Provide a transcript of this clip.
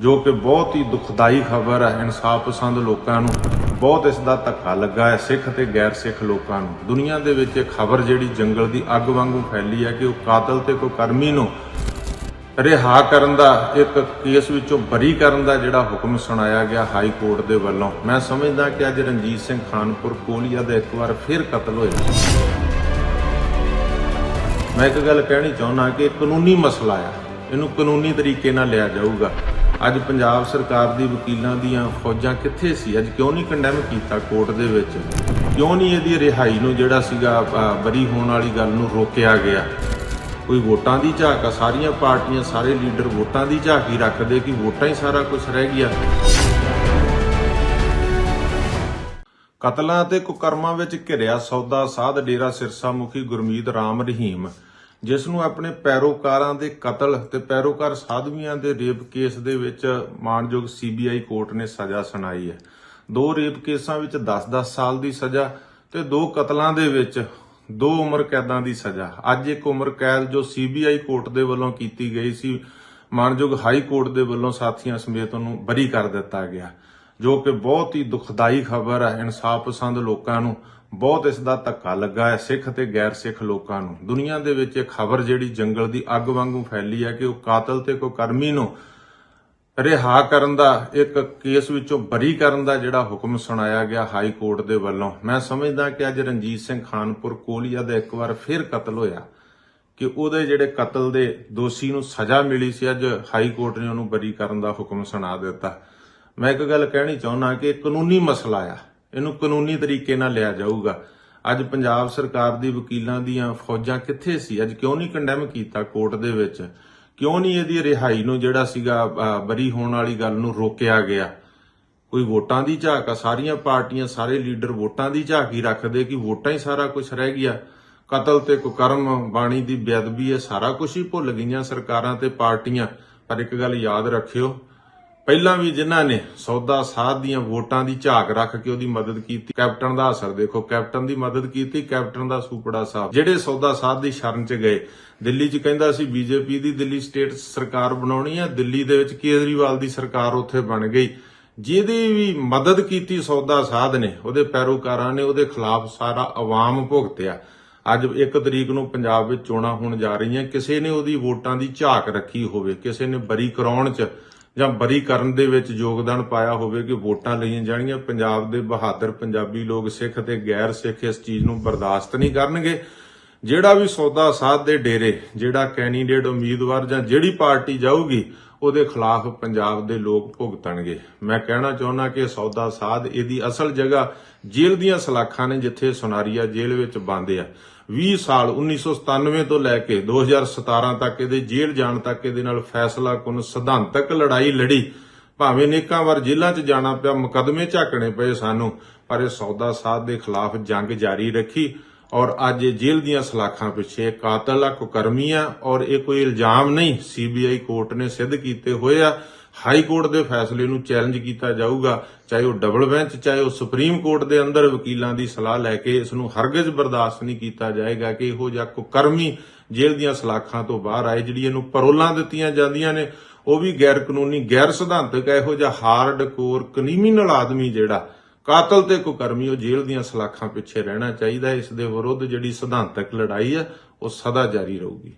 ਜੋ ਕਿ ਬਹੁਤ ਹੀ ਦੁਖਦਾਈ ਖਬਰ ਹੈ ਇਨਸਾਫ ਪਸੰਦ ਲੋਕਾਂ ਨੂੰ। ਬਹੁਤ ਇਸ ਦਾ ਧੱਕਾ ਲੱਗਾ ਹੈ ਸਿੱਖ ਤੇ ਗੈਰ ਸਿੱਖ ਲੋਕਾਂ ਨੂੰ। ਦੁਨੀਆ ਦੇ ਵਿੱਚ ਇਹ ਖਬਰ ਜਿਹੜੀ ਜੰਗਲ ਦੀ ਅੱਗ ਵਾਂਗੂ ਫੈਲੀ ਹੈ ਕਿ ਉਹ ਕਾਤਲ ਤੇ ਕੋਈ ਕਰਮੀ ਨੂੰ ਰਿਹਾ ਕਰਨ ਦਾ, ਇੱਕ ਕੇਸ ਵਿੱਚੋਂ ਬਰੀ ਕਰਨ ਦਾ ਜਿਹੜਾ ਹੁਕਮ ਸੁਣਾਇਆ ਗਿਆ ਹਾਈ ਕੋਰਟ ਦੇ ਵੱਲੋਂ। ਮੈਂ ਸਮਝਦਾ ਕਿ ਅੱਜ ਰਣਜੀਤ ਸਿੰਘ ਖਾਨਪੁਰ ਕੋਲੀਆ ਦਾ ਇੱਕ ਵਾਰ ਫਿਰ ਕਤਲ ਹੋਇਆ ਮੈਂ ਇੱਕ ਗੱਲ ਕਹਿਣੀ ਚਾਹੁੰਦਾ ਕਿ ਕਾਨੂੰਨੀ ਮਸਲਾ ਆ। ਇਹਨੂੰ ਕਾਨੂੰਨੀ ਤਰੀਕੇ ਨਾਲ ਲਿਆ ਜਾਊਗਾ। ਅੱਜ ਪੰਜਾਬ ਸਰਕਾਰ ਦੀ ਵਕੀਲਾਂ ਦੀਆਂ ਫੌਜਾਂ ਕਿੱਥੇ ਸੀ? ਅੱਜ ਕਿਉਂ ਨਹੀਂ ਕੰਡੈਮ ਕੀਤਾ ਕੋਰਟ ਦੇ ਵਿੱਚ? ਕਿਉਂ ਨਹੀਂ ਇਹਦੀ ਰਿਹਾਈ ਨੂੰ ਜਿਹੜਾ ਸੀਗਾ ਬਰੀ ਹੋਣ ਵਾਲੀ ਗੱਲ ਨੂੰ ਰੋਕਿਆ ਗਿਆ? ਕੋਈ ਵੋਟਾਂ ਦੀ ਝਾਕ ਆ? ਸਾਰੀਆਂ ਪਾਰਟੀਆਂ, ਸਾਰੇ ਲੀਡਰ ਵੋਟਾਂ ਦੀ ਝਾਕ ਹੀ ਰੱਖਦੇ ਕਿ ਵੋਟਾਂ ਹੀ ਸਾਰਾ ਕੁਝ ਰਹਿ ਗਿਆ। ਕਤਲਾਂ ਤੇ ਕੁਕਰਮਾਂ ਵਿੱਚ ਘਿਰਿਆ ਸੌਦਾ ਸਾਧ ਡੇਰਾ ਸਿਰਸਾ ਮੁਖੀ ਗੁਰਮੀਤ ਰਾਮ ਰਹੀਮ। ਜਿਸ ਨੂੰ ਆਪਣੇ ਪੈਰੋਕਾਰਾਂ ਦੇ ਕਤਲ ਤੇ ਪੈਰੋਕਾਰ ਸਾਧਵੀਆਂ ਦੇ ਰੇਪ ਕੇਸ ਦੇ ਵਿੱਚ ਮਾਨਯੋਗ ਸੀਬੀਆਈ ਕੋਰਟ ਨੇ ਸਜ਼ਾ ਸੁਣਾਈ ਹੈ। ਦੋ ਰੇਪ ਕੇਸਾਂ ਵਿੱਚ 10-10 ਸਾਲ ਦੀ ਸਜ਼ਾ ਤੇ ਦੋ ਕਤਲਾਂ ਦੇ ਵਿੱਚ ਦੋ ਉਮਰ ਕੈਦਾਂ ਦੀ ਸਜ਼ਾ। ਅੱਜ ਇੱਕ ਉਮਰ ਕੈਦ ਜੋ ਸੀਬੀਆਈ ਕੋਰਟ ਦੇ ਵੱਲੋਂ ਕੀਤੀ ਗਈ ਸੀ, ਮਾਨਯੋਗ ਹਾਈ ਕੋਰਟ ਦੇ ਵੱਲੋਂ ਸਾਥੀਆਂ ਸਮੇਤ ਉਹਨੂੰ ਬਰੀ ਕਰ ਦਿੱਤਾ ਗਿਆ। ਜੋ ਕਿ ਬਹੁਤ ਹੀ ਦੁਖਦਾਈ ਖਬਰ ਹੈ ਇਨਸਾਫ ਪਸੰਦ ਲੋਕਾਂ ਨੂੰ। ਬਹੁਤ ਇਸ ਦਾ ਧੱਕਾ ਲੱਗਾ ਹੈ ਸਿੱਖ ਤੇ ਗੈਰ ਸਿੱਖ ਲੋਕਾਂ ਨੂੰ। ਦੁਨੀਆ ਦੇ ਵਿੱਚ ਇਹ ਖਬਰ ਜਿਹੜੀ ਜੰਗਲ ਦੀ ਅੱਗ ਵਾਂਗੂ ਫੈਲੀ ਹੈ ਕਿ ਉਹ ਕਾਤਲ ਤੇ ਕੋਈ ਕਰਮੀ ਨੂੰ ਰਿਹਾ ਕਰਨ ਦਾ, ਇੱਕ ਕੇਸ ਵਿੱਚੋਂ ਬਰੀ ਕਰਨ ਦਾ ਜਿਹੜਾ ਹੁਕਮ ਸੁਣਾਇਆ ਗਿਆ ਹਾਈ ਕੋਰਟ ਦੇ ਵੱਲੋਂ। ਮੈਂ ਸਮਝਦਾ ਕਿ ਅੱਜ ਰਣਜੀਤ ਸਿੰਘ ਖਾਨਪੁਰ ਕੋਲੀਆ ਦਾ ਇੱਕ ਵਾਰ ਫਿਰ ਕਤਲ ਹੋਇਆ ਕਿ ਉਹਦੇ ਜਿਹੜੇ ਕਤਲ ਦੇ ਦੋਸ਼ੀ ਨੂੰ ਸਜ਼ਾ ਮਿਲੀ ਸੀ, ਅੱਜ ਹਾਈ ਕੋਰਟ ਨੇ ਉਹਨੂੰ ਬਰੀ ਕਰਨ ਦਾ ਹੁਕਮ ਸੁਣਾ ਦਿੱਤਾ। ਮੈਂ ਇੱਕ ਗੱਲ ਕਹਿਣੀ ਚਾਹੁੰਦਾ ਕਿ ਇਹ ਕਾਨੂੰਨੀ ਮਸਲਾ ਆ। ਇਹਨੂੰ ਕਾਨੂੰਨੀ ਤਰੀਕੇ ਨਾਲ ਲਿਆ ਜਾਊਗਾ। ਅੱਜ ਪੰਜਾਬ ਸਰਕਾਰ ਦੀ ਵਕੀਲਾਂ ਦੀਆਂ ਫੌਜਾਂ ਕਿੱਥੇ ਸੀ? ਅੱਜ ਕਿਉਂ ਨਹੀਂ ਕੰਡੈਮ ਕੀਤਾ ਕੋਰਟ ਦੇ ਵਿੱਚ? ਕਿਉਂ ਨਹੀਂ ਇਹਦੀ ਰਿਹਾਈ ਨੂੰ ਜਿਹੜਾ ਸੀਗਾ ਬਰੀ ਹੋਣ ਵਾਲੀ ਗੱਲ ਨੂੰ ਰੋਕਿਆ ਗਿਆ? ਕੋਈ ਵੋਟਾਂ ਦੀ ਝਾਕ ਆ? ਸਾਰੀਆਂ ਪਾਰਟੀਆਂ, ਸਾਰੇ ਲੀਡਰ ਵੋਟਾਂ ਦੀ ਝਾਕ ਹੀ ਰੱਖਦੇ ਕਿ ਵੋਟਾਂ ਹੀ ਸਾਰਾ ਕੁਝ ਰਹਿ ਗਿਆ। ਕਤਲ ਤੇ ਕੁਕਰਮ, ਬਾਣੀ ਦੀ ਬੇਅਦਬੀ, ਇਹ ਸਾਰਾ ਕੁਝ ਹੀ ਭੁੱਲ ਗਈਆਂ ਸਰਕਾਰਾਂ ਤੇ ਪਾਰਟੀਆਂ। ਪਰ ਇੱਕ ਗੱਲ ਯਾਦ ਰੱਖਿਓ ਪਹਿਲਾਂ ਵੀ ਜਿਨ੍ਹਾਂ ਨੇ ਸੌਦਾ ਸਾਧ ਦੀਆਂ ਵੋਟਾਂ ਦੀ ਝਾਕ ਰੱਖ ਕੇ ਉਹਦੀ ਮਦਦ ਕੀਤੀ, ਕੈਪਟਨ ਦਾ ਅਸਰ ਦੇਖੋ, ਕੈਪਟਨ ਦੀ ਮਦਦ ਕੀਤੀ, ਕੈਪਟਨ ਦਾ ਸੂਪੜਾ ਸਾਹਿਬ ਜਿਹੜੇ ਸੌਦਾ ਸਾਧ ਦੀ ਸ਼ਰਨ ਚ ਗਏ, ਦਿੱਲੀ ਚ ਕਹਿੰਦਾ ਸੀ ਬੀਜੇਪੀ ਦੀ ਦਿੱਲੀ ਸਟੇਟ ਸਰਕਾਰ ਬਣਾਉਣੀ ਹੈ ਦਿੱਲੀ ਦੇ ਵਿੱਚ ਕੇਜਰੀਵਾਲ ਦੀ ਸਰਕਾਰ ਉੱਥੇ ਬਣ ਗਈ। ਜਿਹਦੀ ਵੀ ਮਦਦ ਕੀਤੀ ਸੌਦਾ ਸਾਧ ਨੇ, ਉਹਦੇ ਪੈਰੋਕਾਰਾਂ ਨੇ ਉਹਦੇ ਖਿਲਾਫ ਸਾਰਾ ਆਵਾਮ ਭੁਗਤਿਆ। ਅੱਜ ਇੱਕ ਤਰੀਕ ਨੂੰ ਪੰਜਾਬ ਵਿੱਚ ਚੋਣਾਂ ਹੋਣ ਜਾ ਰਹੀਆਂ, ਕਿਸੇ ਨੇ ਉਹਦੀ ਵੋਟਾਂ ਦੀ ਝਾਕ ਰੱਖੀ ਹੋਵੇ, ਕਿਸੇ ਨੇ ਬਰੀ ਕਰਾਉਣ 'ਚ ਜਾਂ ਬਰੀ ਕਰਨ ਦੇ ਵਿੱਚ ਯੋਗਦਾਨ ਪਾਇਆ ਹੋਵੇ ਕਿ ਵੋਟਾਂ ਲਈਆਂ ਜਾਣਗੀਆਂ। ਪੰਜਾਬ ਦੇ ਬਹਾਦਰ ਪੰਜਾਬੀ ਲੋਕ ਸਿੱਖ ਤੇ ਗੈਰ ਸਿੱਖ ਇਸ ਚੀਜ਼ ਨੂੰ ਬਰਦਾਸ਼ਤ ਨਹੀਂ ਕਰਨਗੇ। ਜਿਹੜਾ ਵੀ ਸੌਦਾ ਸਾਧ ਦੇ ਡੇਰੇ, ਜਿਹੜਾ ਕੈਂਡੀਡੇਟ ਉਮੀਦਵਾਰ ਜਾਂ ਜਿਹੜੀ ਪਾਰਟੀ ਜਾਊਗੀ, ਉਹਦੇ ਖਿਲਾਫ ਪੰਜਾਬ ਦੇ ਲੋਕ ਭੁਗਤਣਗੇ। ਮੈਂ ਕਹਿਣਾ ਚਾਹੁੰਦਾ ਕਿ ਸੌਦਾ ਸਾਧ ਇਹਦੀ ਅਸਲ ਜਗ੍ਹਾ ਜੇਲ੍ਹ ਦੀਆਂ ਸਲਾਖਾਂ ਨੇ ਜਿੱਥੇ ਸੁਨਾਰੀਆ ਜੇਲ੍ਹ ਵਿੱਚ ਬੰਦ ਆ। 20 ਸਾਲ 1997 ਤੋਂ ਲੈ ਕੇ 2017 ਤੱਕ ਇਹਦੇ ਜੇਲ੍ਹ ਜਾਣ ਤੱਕ ਇਹਦੇ ਨਾਲ ਫੈਸਲਾ ਕੁਨ ਸਿਧਾਂਤਕ ਲੜਾਈ ਲੜੀ। ਭਾਵੇਂ ਨੇਕਾਂ ਵਾਰ ਜੇਲ੍ਹਾਂ 'ਚ ਜਾਣਾ ਪਿਆ, ਮੁਕਦਮੇ ਝਾਕਣੇ ਪਏ ਸਾਨੂੰ, ਪਰ ਇਹ ਸੌਦਾ ਸਾਧ ਦੇ ਖਿਲਾਫ ਜੰਗ ਜਾਰੀ ਰੱਖੀ ਔਰ ਅੱਜ ਇਹ ਜੇਲ੍ਹ ਦੀਆਂ ਸਲਾਖਾਂ ਪਿੱਛੇ ਕਾਤਲ ਆ ਕੁਕਰਮੀ ਆ ਔਰ ਇਹ ਕੋਈ ਇਲਜ਼ਾਮ ਨਹੀਂ ਸੀਬੀਆਈ ਕੋਰਟ ਨੇ ਸਿੱਧ ਕੀਤੇ ਹੋਏ ਆ ਹਾਈ ਕੋਰਟ ਦੇ ਫੈਸਲੇ ਨੂੰ ਚੈਲੰਜ ਕੀਤਾ ਜਾਊਗਾ, ਚਾਹੇ ਉਹ ਡਬਲ ਬੈਂਚ, ਚਾਹੇ ਉਹ ਸੁਪਰੀਮ ਕੋਰਟ ਦੇ ਅੰਦਰ ਵਕੀਲਾਂ ਦੀ ਸਲਾਹ ਲੈ ਕੇ ਇਸ ਨੂੰ ਹਰਗਿਜ਼ ਬਰਦਾਸ਼ਤ ਨਹੀਂ ਕੀਤਾ ਜਾਏਗਾ ਕਿ ਇਹੋ ਜਿਹਾ ਕੁਕਰਮੀ ਜੇਲ੍ਹ ਦੀਆਂ ਸਲਾਖਾਂ ਤੋਂ ਬਾਹਰ ਆਏ ਜਿਹੜੀ ਇਹਨੂੰ ਪਰੋਲਾਂ ਦਿੱਤੀਆਂ ਜਾਂਦੀਆਂ ਨੇ, ਉਹ ਵੀ ਗੈਰ ਕਾਨੂੰਨੀ ਗੈਰ ਸਿਧਾਂਤਕ ਇਹੋ ਜਿਹਾ ਹਾਰਡ ਕੋਰ ਕ੍ਰਿਮੀਨਲ ਆਦਮੀ ਜਿਹੜਾ ਕਾਤਲ ਤੇ ਕੁਕਰਮੀ, ਉਹ ਜੇਲ੍ਹ ਦੀਆਂ ਸਲਾਖਾਂ ਪਿੱਛੇ ਰਹਿਣਾ ਚਾਹੀਦਾ, ਇਸ ਦੇ ਵਿਰੁੱਧ ਜਿਹੜੀ ਸਿਧਾਂਤਕ ਲੜਾਈ ਹੈ ਉਹ ਸਦਾ ਜਾਰੀ ਰਹੂਗੀ।